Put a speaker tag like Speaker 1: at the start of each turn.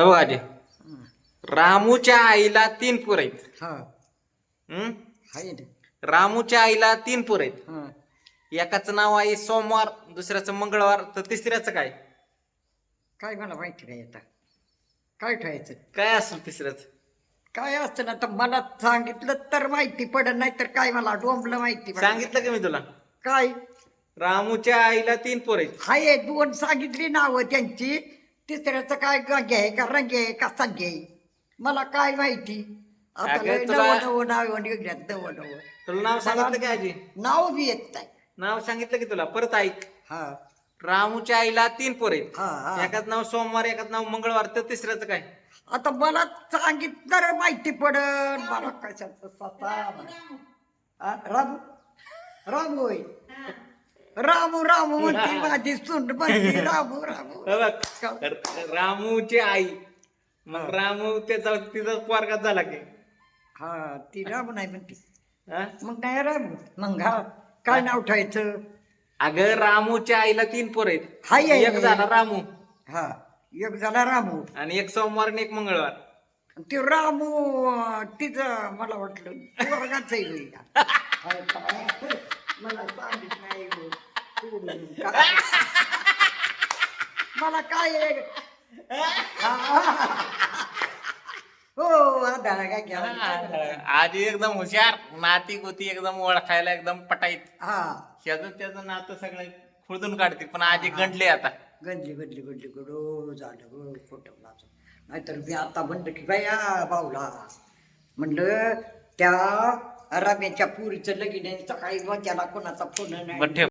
Speaker 1: हे बघ आजी. रामूच्या आईला तीन पोर आहेत.
Speaker 2: हा.
Speaker 1: हम्म?
Speaker 2: हाय ना
Speaker 1: रामूच्या आईला तीन पोर आहेत.
Speaker 2: हं.
Speaker 1: एकाचं नाव आहे सोमवार दुसऱ्याचं मंगळवार तर तिसऱ्याचं काय?
Speaker 2: काय मला माहिती नाही आता. काय ठेवायचं?
Speaker 1: काय असेल तिसऱ्याचं?
Speaker 2: काय असतं ना तर मला सांगितलं तर माहिती पडत नाही तर काय मला डोंबलं माहिती पडत
Speaker 1: सांगितलं का मी तुला?
Speaker 2: काय?
Speaker 1: रामूच्या आईला तीन पोर आहेत.
Speaker 2: हाय दोन सांगितली नावं त्यांची. तिसऱ्याचं काय गंगे आहे का रंगे आहे का संगे आहे मला काय माहिती? आता
Speaker 1: अगं
Speaker 2: लय
Speaker 1: तुला-
Speaker 2: नवं नवं नाव निघल्यात नवं नवं
Speaker 1: तुला नाव सांगितलं का आजी?
Speaker 2: नाव बी येत नाही.
Speaker 1: नाव सांगितलं की तुला? परत ऐक.
Speaker 2: हा.
Speaker 1: रामूच्या आईला तीन पोर आहेत.
Speaker 2: हा हा.
Speaker 1: एकाच नाव सोमवार एकाच नाव मंगळवार तर तिसऱ्याचं काय?
Speaker 2: आता मला सांगितलं माहिती पडन. मला कशाचं स्वतः माहिती. हा, रामू. रामू होय. रामू रामू म्हणते माझी सुंड म्हणते रामू रामू.
Speaker 1: हे बघ र- रामूची आई मग रामू त्याचा तिचा पोरगा झाला की.
Speaker 2: हा ती रामू नाही म्हणते.
Speaker 1: हा?
Speaker 2: मग नाही रामू? मग हा काय नाव ठेवायचं?
Speaker 1: अगं रामूच्या आईला तीन पोर आहेत.
Speaker 2: हाय, हाय,
Speaker 1: एक
Speaker 2: हाय.
Speaker 1: झाला रामू.
Speaker 2: हा एक झाला रामू.
Speaker 1: आणि एक सोमवार आणि एक मंगळवार.
Speaker 2: ते रामू तिचं मला वाटलं पोरगाच काय? मला सांगित नाही हो. सोडून? मला काय? हो आधार काय घ्या
Speaker 1: आधी एकदम हुशार नाती गोती एकदम ओळखायला एकदम पटाईत.
Speaker 2: हा.
Speaker 1: त्याचं त्याचं नातं सगळं खुळदून काढते पण आधी गंडले आता.
Speaker 2: गंजली गंजली गंजली गडो झालं गो खोटं नाहीतर मी आता म्हणलं की बाया बावला म्हणलं त्या रम्याच्या पुरीचं लगीन आहे, सकाळी त्याला कोणाचा फोन नाही.
Speaker 1: ठेव.